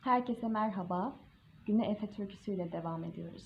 Herkese merhaba. Güne Efe türküsüyle devam ediyoruz.